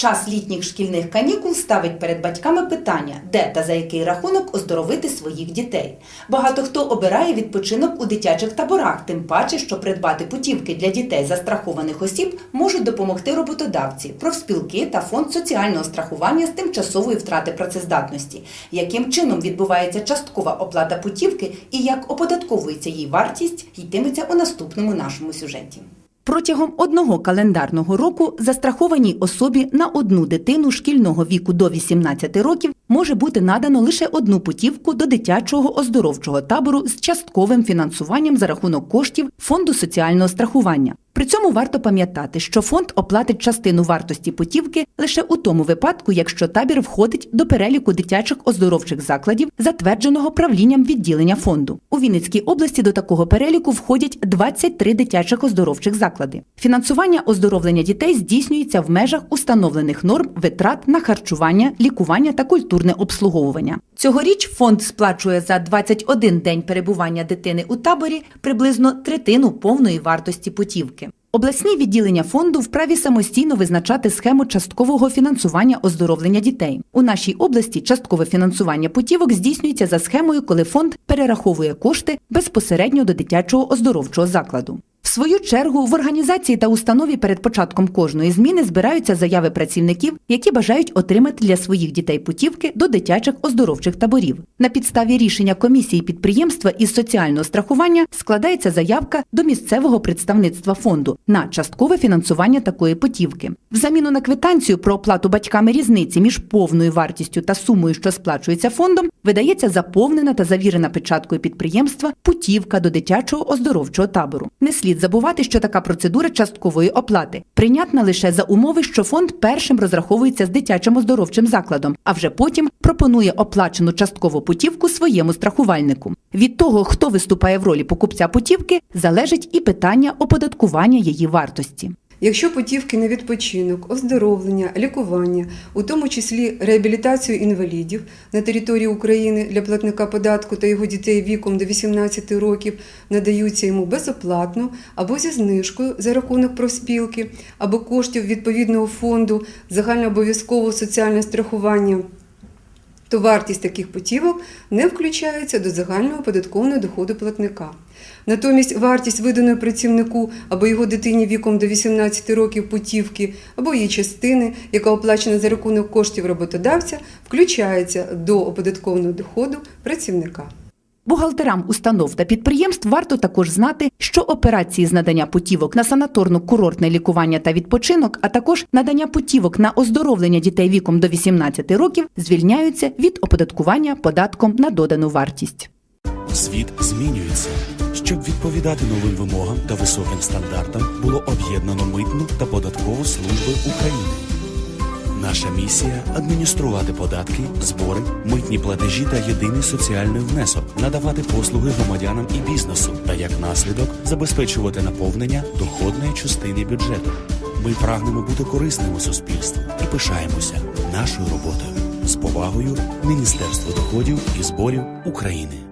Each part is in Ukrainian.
Час літніх шкільних канікул ставить перед батьками питання, де та за який рахунок оздоровити своїх дітей. Багато хто обирає відпочинок у дитячих таборах, тим паче, що придбати путівки для дітей застрахованих осіб можуть допомогти роботодавці, профспілки та фонд соціального страхування з тимчасової втрати працездатності. Яким чином відбувається часткова оплата путівки і як оподатковується її вартість, йтиметься у наступному нашому сюжеті. Протягом одного календарного року застрахованій особі на одну дитину шкільного віку до 18 років може бути надано лише одну путівку до дитячого оздоровчого табору з частковим фінансуванням за рахунок коштів фонду соціального страхування. При цьому варто пам'ятати, що фонд оплатить частину вартості путівки лише у тому випадку, якщо табір входить до переліку дитячих оздоровчих закладів, затвердженого правлінням відділення фонду. У Вінницькій області до такого переліку входять 23 дитячих оздоровчих заклади. Фінансування оздоровлення дітей здійснюється в межах установлених норм витрат на харчування, лікування та культурне обслуговування. Цьогоріч фонд сплачує за 21 день перебування дитини у таборі приблизно третину повної вартості путівки. Обласні відділення фонду вправі самостійно визначати схему часткового фінансування оздоровлення дітей. У нашій області часткове фінансування путівок здійснюється за схемою, коли фонд перераховує кошти безпосередньо до дитячого оздоровчого закладу. В свою чергу в організації та установі перед початком кожної зміни збираються заяви працівників, які бажають отримати для своїх дітей путівки до дитячих оздоровчих таборів. На підставі рішення комісії підприємства із соціального страхування складається заявка до місцевого представництва фонду на часткове фінансування такої путівки. В заміну на квитанцію про оплату батьками різниці між повною вартістю та сумою, що сплачується фондом, видається заповнена та завірена печаткою підприємства путівка до дитячого оздоровчого табору. Не слід забувати, що така процедура часткової оплати прийнятна лише за умови, що фонд першим розраховується з дитячим оздоровчим закладом, а вже потім пропонує оплачену часткову путівку своєму страхувальнику. Від того, хто виступає в ролі покупця путівки, залежить і питання оподаткування її вартості. Якщо путівки на відпочинок, оздоровлення, лікування, у тому числі реабілітацію інвалідів на території України для платника податку та його дітей віком до 18 років надаються йому безоплатно або зі знижкою за рахунок профспілки, або коштів відповідного фонду загальнообов'язкового соціального страхування то вартість таких путівок не включається до загального податкового доходу платника. Натомість вартість виданої працівнику або його дитині віком до 18 років путівки або її частини, яка оплачена за рахунок коштів роботодавця, включається до оподаткованого доходу працівника. Бухгалтерам установ та підприємств варто також знати, що операції з надання путівок на санаторно-курортне лікування та відпочинок, а також надання путівок на оздоровлення дітей віком до 18 років звільняються від оподаткування податком на додану вартість. Світ змінюється. Щоб відповідати новим вимогам та високим стандартам, було об'єднано митну та податкову служби України. Наша місія адмініструвати податки, збори, митні платежі та єдиний соціальний внесок, надавати послуги громадянам і бізнесу та як наслідок забезпечувати наповнення доходної частини бюджету. Ми прагнемо бути корисними суспільству і пишаємося нашою роботою. З повагою Міністерство доходів і зборів України.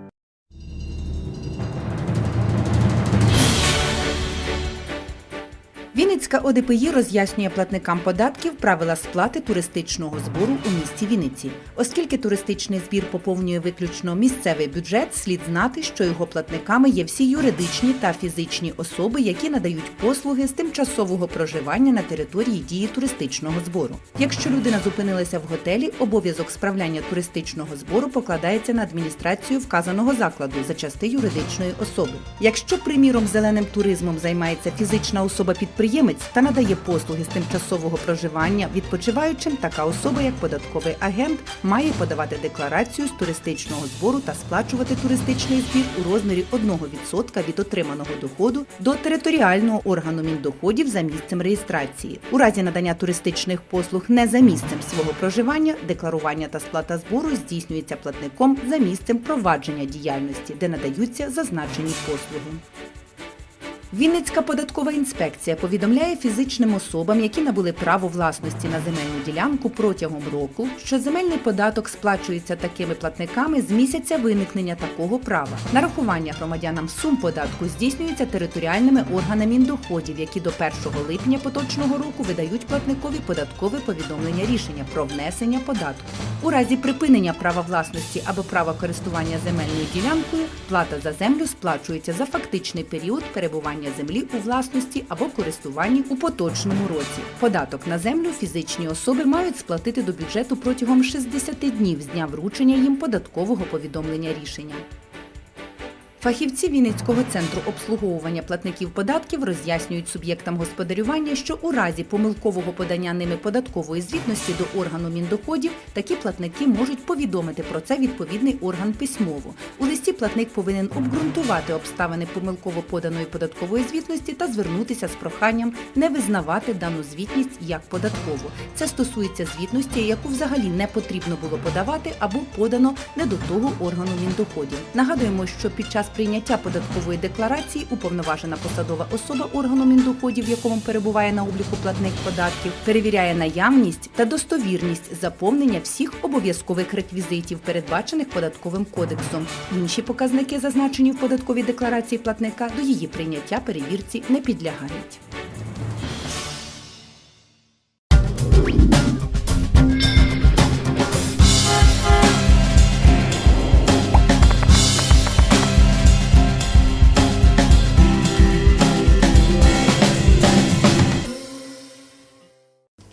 Вінницька ОДПІ роз'яснює платникам податків правила сплати туристичного збору у місті Вінниці. Оскільки туристичний збір поповнює виключно місцевий бюджет, слід знати, що його платниками є всі юридичні та фізичні особи, які надають послуги з тимчасового проживання на території дії туристичного збору. Якщо людина зупинилася в готелі, обов'язок справляння туристичного збору покладається на адміністрацію вказаного закладу за части юридичної особи. Якщо, приміром, зеленим туризмом займається фізична особа підприємець та надає послуги з тимчасового проживання відпочиваючим, така особа, як податковий агент, має подавати декларацію з туристичного збору та сплачувати туристичний збір у розмірі 1% від отриманого доходу до територіального органу міндоходів за місцем реєстрації. У разі надання туристичних послуг не за місцем свого проживання, декларування та сплата збору здійснюється платником за місцем провадження діяльності, де надаються зазначені послуги. Вінницька податкова інспекція повідомляє фізичним особам, які набули право власності на земельну ділянку протягом року, що земельний податок сплачується такими платниками з місяця виникнення такого права. Нарахування громадянам сум податку здійснюється територіальними органами міндоходів, які до 1 липня поточного року видають платникові податкове повідомлення рішення про внесення податку. У разі припинення права власності або права користування земельною ділянкою плата за землю сплачується за фактичний період перебування землі у власності або користуванні у поточному році. Податок на землю фізичні особи мають сплатити до бюджету протягом 60 днів з дня вручення їм податкового повідомлення рішення. Фахівці Вінницького центру обслуговування платників податків роз'яснюють суб'єктам господарювання, що у разі помилкового подання ними податкової звітності до органу міндоходів такі платники можуть повідомити про це відповідний орган письмово. У листі платник повинен обґрунтувати обставини помилково поданої податкової звітності та звернутися з проханням не визнавати дану звітність як податкову. Це стосується звітності, яку взагалі не потрібно було подавати або подано не до того органу міндоходів. Нагадуємо, що під час прийняття податкової декларації уповноважена посадова особа органу міндоходів, в якому перебуває на обліку платник податків, перевіряє наявність та достовірність заповнення всіх обов'язкових реквізитів, передбачених податковим кодексом. Інші показники, зазначені в податковій декларації платника, до її прийняття перевірці не підлягають.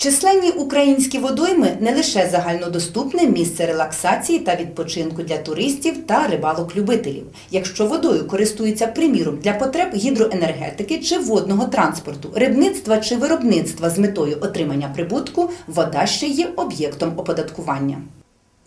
Численні українські водойми не лише загальнодоступне місце релаксації та відпочинку для туристів та рибалок-любителів. Якщо водою користуються приміром для потреб гідроенергетики чи водного транспорту, рибництва чи виробництва з метою отримання прибутку, вода ще є об'єктом оподаткування.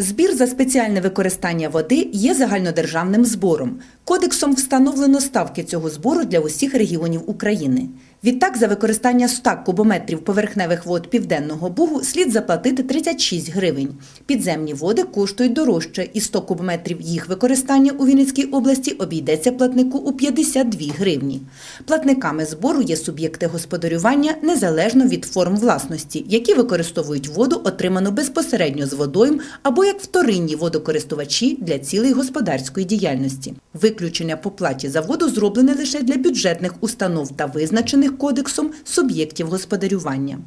Збір за спеціальне використання води є загальнодержавним збором. Кодексом встановлено ставки цього збору для усіх регіонів України. Відтак, за використання 100 кубометрів поверхневих вод Південного Бугу слід заплатити 36 гривень. Підземні води коштують дорожче, і 100 кубометрів їх використання у Вінницькій області обійдеться платнику у 52 гривні. Платниками збору є суб'єкти господарювання незалежно від форм власності, які використовують воду, отриману безпосередньо з водойм або як вторинні водокористувачі для цілей господарської діяльності. Виключення по платі за воду зроблене лише для бюджетних установ та визначених кодексом суб'єктів господарювання.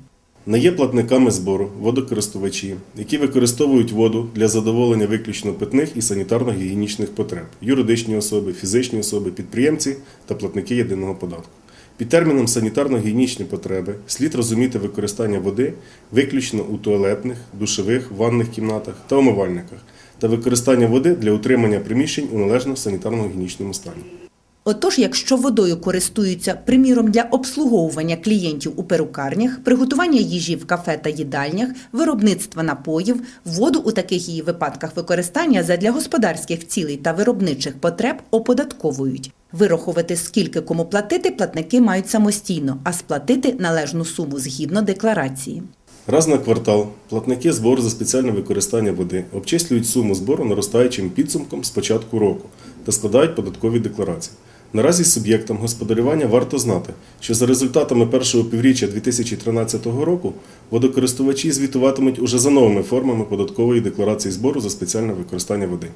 Не є платниками збору водокористувачі, які використовують воду для задоволення виключно питних і санітарно-гігієнічних потреб, юридичні особи, фізичні особи, підприємці та платники єдиного податку. Під терміном санітарно-гігієнічні потреби слід розуміти використання води виключно у туалетних, душових, ванних кімнатах та умивальниках та використання води для утримання приміщень у належно санітарно-гігієнічному стані. Отож, якщо водою користуються, приміром, для обслуговування клієнтів у перукарнях, приготування їжі в кафе та їдальнях, виробництва напоїв, воду у таких її випадках використання задля господарських цілей та виробничих потреб оподатковують. Вирахувати, скільки кому платити, платники мають самостійно, а сплатити належну суму згідно декларації. Раз на квартал платники збору за спеціальне використання води обчислюють суму збору наростаючим підсумком з початку року та складають податкові декларації. Наразі суб'єктам господарювання варто знати, що за результатами першого півріччя 2013 року водокористувачі звітуватимуть уже за новими формами податкової декларації збору за спеціальне використання води.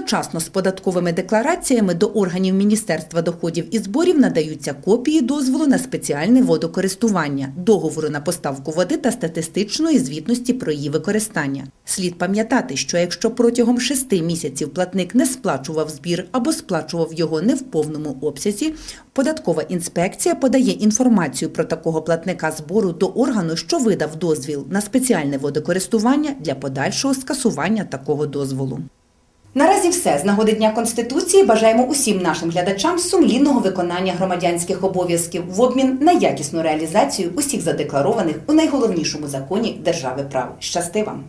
Одночасно з податковими деклараціями до органів Міністерства доходів і зборів надаються копії дозволу на спеціальне водокористування, договору на поставку води та статистичної звітності про її використання. Слід пам'ятати, що якщо протягом шести місяців платник не сплачував збір або сплачував його не в повному обсязі, податкова інспекція подає інформацію про такого платника збору до органу, що видав дозвіл на спеціальне водокористування для подальшого скасування такого дозволу. Наразі все з нагоди Дня Конституції бажаємо усім нашим глядачам сумлінного виконання громадянських обов'язків в обмін на якісну реалізацію усіх задекларованих у найголовнішому законі держави прав. Щасти вам!